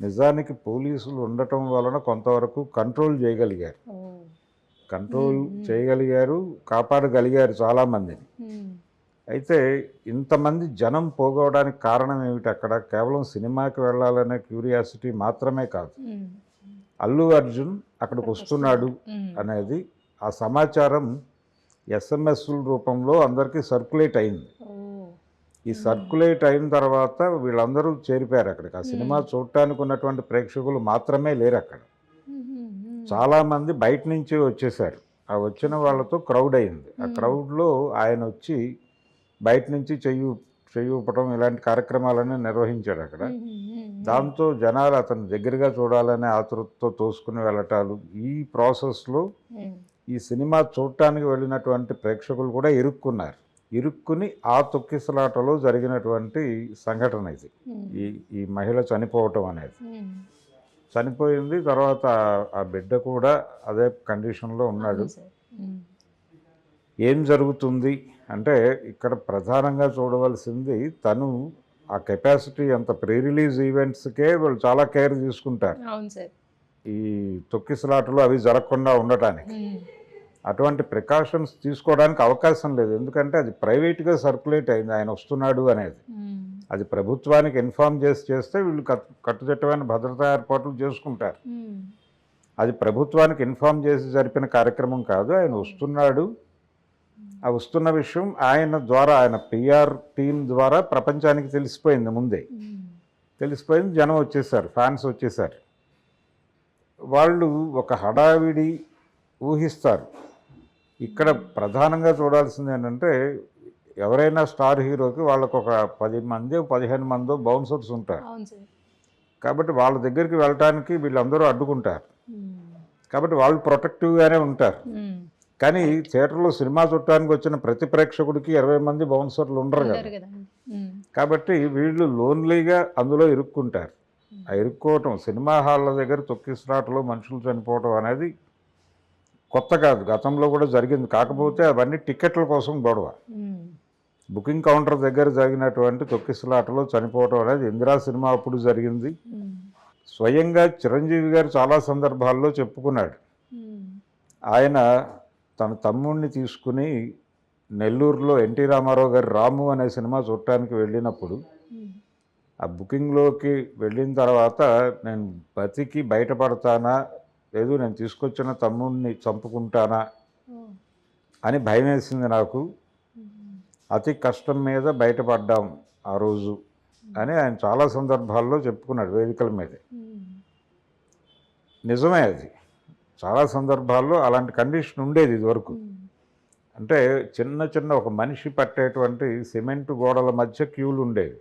నిజానికి పోలీసులు ఉండటం వలన కొంతవరకు కంట్రోల్ చేయగలిగారు. కంట్రోల్. చేయగలిగారు కాపాడగలిగారు చాలామందిని. అయితే ఇంతమంది జనం పోగొవడానికి కారణం ఏమిటి అక్కడ కేవలం సినిమాకి వెళ్ళాలనే క్యూరియాసిటీ మాత్రమే కాదు. అల్లు అర్జున్ అక్కడికి వస్తున్నాడు. అనేది ఆ సమాచారం ఎస్ఎంఎస్ల రూపంలో అందరికీ సర్క్యులేట్ అయింది. ఈ సర్క్యులేట్ అయిన తర్వాత వీళ్ళందరూ చేరిపోయారు అక్కడికి ఆ సినిమా. చూడటానికి ఉన్నటువంటి ప్రేక్షకులు మాత్రమే లేరు అక్కడ. చాలామంది బయట నుంచి వచ్చేసారు ఆ వచ్చిన వాళ్ళతో క్రౌడ్ అయింది ఆ. క్రౌడ్లో ఆయన వచ్చి బయట నుంచి చెయ్యి ఊపటం ఇలాంటి కార్యక్రమాలన్నీ నిర్వహించాడు అక్కడ. దాంతో జనాలు అతను దగ్గరగా చూడాలనే ఆతృతతో తోసుకుని వెళ్ళటాలు ఈ ప్రాసెస్లో. ఈ సినిమా చూడటానికి వెళ్ళినటువంటి ప్రేక్షకులు కూడా ఇరుక్కున్నారు ఇరుక్కుని ఆ తొక్కిసలాటలో జరిగినటువంటి సంఘటన ఇది. ఈ ఈ మహిళ చనిపోవటం అనేది. చనిపోయింది తర్వాత ఆ బిడ్డ కూడా అదే కండిషన్లో ఉన్నాడు. ఏం జరుగుతుంది అంటే ఇక్కడ ప్రధానంగా చూడవలసింది తను ఆ కెపాసిటీ అంత ప్రీ రిలీజ్ ఈవెంట్స్కే వాళ్ళు చాలా కేర్ తీసుకుంటారు ఈ తొక్కిసలాటలు అవి జరగకుండా ఉండటానికి. అటువంటి ప్రికాషన్స్ తీసుకోవడానికి అవకాశం లేదు. ఎందుకంటే అది ప్రైవేట్గా సర్క్యులేట్ అయింది. ఆయన వస్తున్నాడు అనేది. అది ప్రభుత్వానికి ఇన్ఫామ్ చేసి చేస్తే వీళ్ళు కట్ కట్టుదిట్టమైన భద్రతా ఏర్పాట్లు చేసుకుంటారు. అది ప్రభుత్వానికి ఇన్ఫామ్ చేసి జరిపిన కార్యక్రమం కాదు. ఆయన వస్తున్నాడు. ఆ వస్తున్న విషయం ఆయన ద్వారా ఆయన పిఆర్ టీం ద్వారా ప్రపంచానికి తెలిసిపోయింది ముందే. తెలిసిపోయింది. జనం వచ్చేసారు. ఫ్యాన్స్ వచ్చేసారు. వాళ్ళు ఒక హడావిడి ఊహిస్తారు. ఇక్కడ ప్రధానంగా చూడాల్సింది ఏంటంటే ఎవరైనా స్టార్ హీరోకి వాళ్ళకు ఒక పది మంది పదిహేను మందో బౌన్సర్స్ ఉంటారు. కాబట్టి వాళ్ళ దగ్గరికి వెళ్ళటానికి వీళ్ళందరూ అడ్డుకుంటారు. కాబట్టి వాళ్ళు ప్రొటెక్టివ్గానే ఉంటారు. కానీ థియేటర్లో సినిమా చూడటానికి వచ్చిన ప్రతి ప్రేక్షకుడికి ఇరవై మంది బౌన్సర్లు ఉండరు కదా. కాబట్టి వీళ్ళు లోన్లీగా అందులో ఇరుక్కుంటారు. ఆ ఇరుక్కోవటం సినిమా హాళ్ళ దగ్గర తొక్కిసలాటలో మనుషులు చనిపోవటం అనేది కొత్త కాదు గతంలో కూడా జరిగింది కాకపోతే అవన్నీ టికెట్ల కోసం గొడవ. బుకింగ్ కౌంటర్ దగ్గర జరిగినటువంటి తొక్కిసలాటలో చనిపోవటం అనేది ఇందిరా సినిమా అప్పుడు జరిగింది. స్వయంగా చిరంజీవి గారు చాలా సందర్భాల్లో చెప్పుకున్నాడు. ఆయన తన తమ్ముడిని తీసుకుని నెల్లూరులో ఎన్టీ రామారావు గారి రాము అనే సినిమా చూడటానికి వెళ్ళినప్పుడు. ఆ బుకింగ్లోకి వెళ్ళిన తర్వాత నేను బతికి బయటపడతానా లేదు నేను తీసుకొచ్చిన తమ్ముడిని చంపుకుంటానా. అని భయం వేసింది నాకు. అతి కష్టం మీద బయటపడ్డాం ఆ రోజు అని ఆయన చాలా సందర్భాల్లో చెప్పుకున్నాడు వేదికల మీదే. నిజమే అది చాలా సందర్భాల్లో అలాంటి కండిషన్ ఉండేది ఇదివరకు. అంటే చిన్న చిన్న ఒక మనిషి పట్టేటువంటి సిమెంట్ గోడల మధ్య క్యూలు ఉండేవి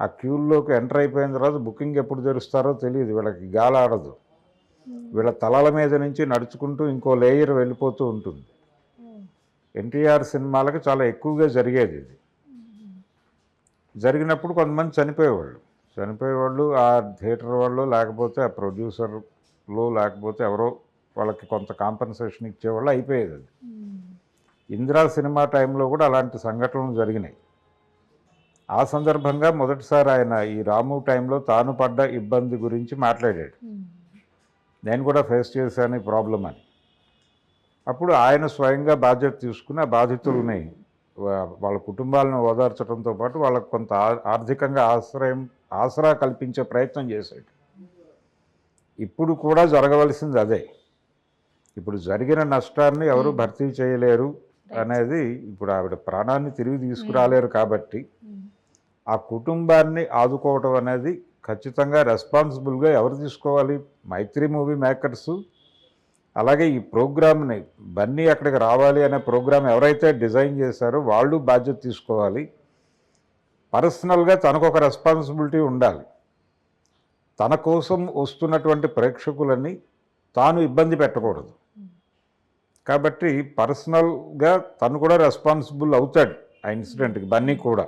ఆ క్యూల్లోకి ఎంటర్ అయిపోయిన తర్వాత బుకింగ్ ఎప్పుడు తెరుస్తారో తెలియదు వీళ్ళకి గాలి ఆడదు వీళ్ళ తలల మీద నుంచి నడుచుకుంటూ ఇంకో లేయర్ వెళ్ళిపోతూ ఉంటుంది. ఎన్టీఆర్ సినిమాలకి చాలా ఎక్కువగా జరిగేది ఇది. జరిగినప్పుడు కొంతమంది చనిపోయేవాళ్ళు. చనిపోయేవాళ్ళు ఆ థియేటర్ వాళ్ళు లేకపోతే ఆ ప్రొడ్యూసర్లో లేకపోతే ఎవరో వాళ్ళకి కొంత కాంపన్సేషన్ ఇచ్చేవాళ్ళు అయిపోయేది అది. ఇందిరా సినిమా టైంలో కూడా అలాంటి సంఘటనలు జరిగినాయి. ఆ సందర్భంగా మొదటిసారి ఆయన ఈ రాము టైంలో తాను పడ్డ ఇబ్బంది గురించి మాట్లాడాడు. నేను కూడా ఫేస్ చేశాను ఈ ప్రాబ్లం అని. అప్పుడు ఆయన స్వయంగా బాధ్యత తీసుకుని ఆ బాధితుల్ని వాళ్ళ కుటుంబాలను ఓదార్చడంతో పాటు వాళ్ళకు కొంత ఆర్థికంగా ఆశ్రయం ఆసరా కల్పించే ప్రయత్నం చేశాడు. ఇప్పుడు కూడా జరగవలసింది అదే. ఇప్పుడు జరిగిన నష్టాన్ని ఎవరు. భర్తీ చేయలేరు అనేది ఇప్పుడు ఆవిడ ప్రాణాన్ని తిరిగి తీసుకురాలేరు కాబట్టి. ఆ కుటుంబాన్ని ఆదుకోవటం అనేది ఖచ్చితంగా రెస్పాన్సిబుల్గా ఎవరు తీసుకోవాలి? మైత్రి మూవీ మేకర్స్ అలాగే ఈ ప్రోగ్రామ్ని బన్నీ అక్కడికి రావాలి అనే ప్రోగ్రామ్ ఎవరైతే డిజైన్ చేశారో వాళ్ళు బాధ్యత తీసుకోవాలి. పర్సనల్గా తనకు ఒక రెస్పాన్సిబిలిటీ ఉండాలి. తన కోసం వస్తున్నటువంటి ప్రేక్షకులని తాను ఇబ్బంది పెట్టకూడదు. కాబట్టి పర్సనల్గా తను కూడా రెస్పాన్సిబుల్ అవుతాడు ఆ ఇన్సిడెంట్కి బన్నీ కూడా.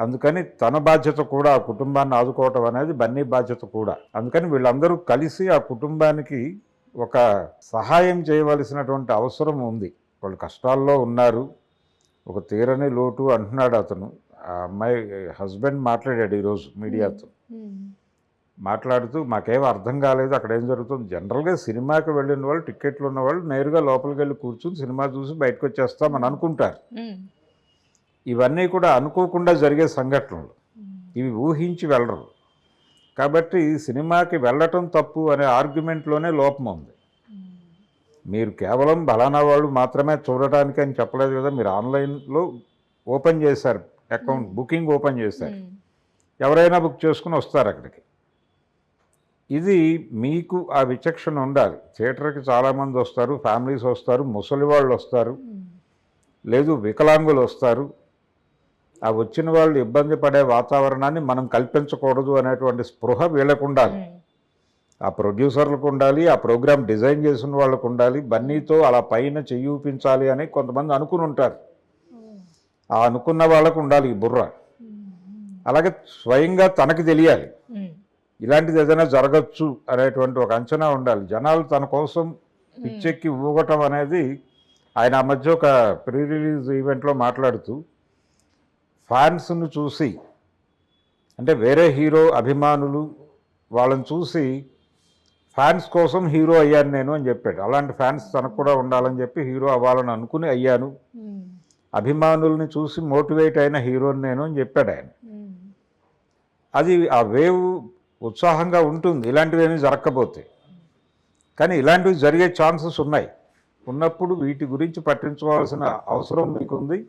అందుకని తన బాధ్యత కూడా ఆ కుటుంబాన్ని ఆదుకోవటం అనేది బన్నీ బాధ్యత కూడా. అందుకని వీళ్ళందరూ కలిసి ఆ కుటుంబానికి ఒక సహాయం చేయవలసినటువంటి అవసరం ఉంది. వాళ్ళు కష్టాల్లో ఉన్నారు. ఒక తీరని లోటు అంటున్నాడు అతను. ఆ అమ్మాయి హస్బెండ్ మాట్లాడాడు ఈరోజు మీడియాతో. మాట్లాడుతూ మాకేం అర్థం కాలేదు. అక్కడ ఏం జరుగుతుంది? జనరల్గా సినిమాకి వెళ్ళిన వాళ్ళు టికెట్లు ఉన్న వాళ్ళు నేరుగా లోపలికి వెళ్ళి కూర్చుని సినిమా చూసి బయటకు వచ్చేస్తామని అనుకుంటారు. ఇవన్నీ కూడా అనుకోకుండా జరిగే సంఘటనలు. ఇవి ఊహించి వెళ్ళరు. కాబట్టి సినిమాకి వెళ్ళటం తప్పు అనే ఆర్గ్యుమెంట్లోనే లోపం ఉంది. మీరు కేవలం బలానా వాళ్ళు మాత్రమే చూడటానికి అని చెప్పలేదు కదా మీరు ఆన్లైన్లో ఓపెన్ చేశారు అకౌంట్ బుకింగ్ ఓపెన్ చేశారు. ఎవరైనా బుక్ చేసుకుని వస్తారు అక్కడికి. ఇది మీకు ఆ విచక్షణ ఉండాలి. థియేటర్కి చాలామంది వస్తారు ఫ్యామిలీస్ వస్తారు ముసలి వాళ్ళు వస్తారు. లేదు వికలాంగులు వస్తారు ఆ వచ్చిన వాళ్ళు ఇబ్బంది పడే వాతావరణాన్ని మనం కల్పించకూడదు అనేటువంటి స్పృహ వీళ్ళకు ఉండాలి. ఆ ప్రొడ్యూసర్లకు ఉండాలి ఆ ప్రోగ్రామ్ డిజైన్ చేసిన వాళ్ళకు ఉండాలి బన్నీతో అలా పైన చెయ్యి ఊపించాలి అని కొంతమంది అనుకుని ఉంటారు. ఆ అనుకున్న వాళ్ళకు ఉండాలి ఈ బుర్ర. అలాగే స్వయంగా తనకి తెలియాలి. ఇలాంటిది ఏదైనా జరగచ్చు అనేటువంటి ఒక అంచనా ఉండాలి. జనాలు తన కోసం పిచ్చెక్కి ఊగటం అనేది ఆయన ఆ మధ్య ఒక ప్రీ రిలీజ్ ఈవెంట్లో మాట్లాడుతూ ఫ్యాన్స్ను చూసి అంటే వేరే హీరో అభిమానులు వాళ్ళని చూసి ఫ్యాన్స్ కోసం హీరో అయ్యాను నేను అని చెప్పాడు. అలాంటి ఫ్యాన్స్ తనకు కూడా ఉండాలని చెప్పి హీరో అవ్వాలని అనుకుని అయ్యాను. అభిమానుల్ని చూసి మోటివేట్ అయిన హీరోని నేను అని చెప్పాడు ఆయన. అది ఆ వేవ్ ఉత్సాహంగా ఉంటుంది. ఇలాంటివి జరగకపోతే. కానీ ఇలాంటివి జరిగే ఛాన్సెస్ ఉన్నాయి. ఉన్నప్పుడు వీటి గురించి పట్టించుకోవాల్సిన అవసరం మీకుంది.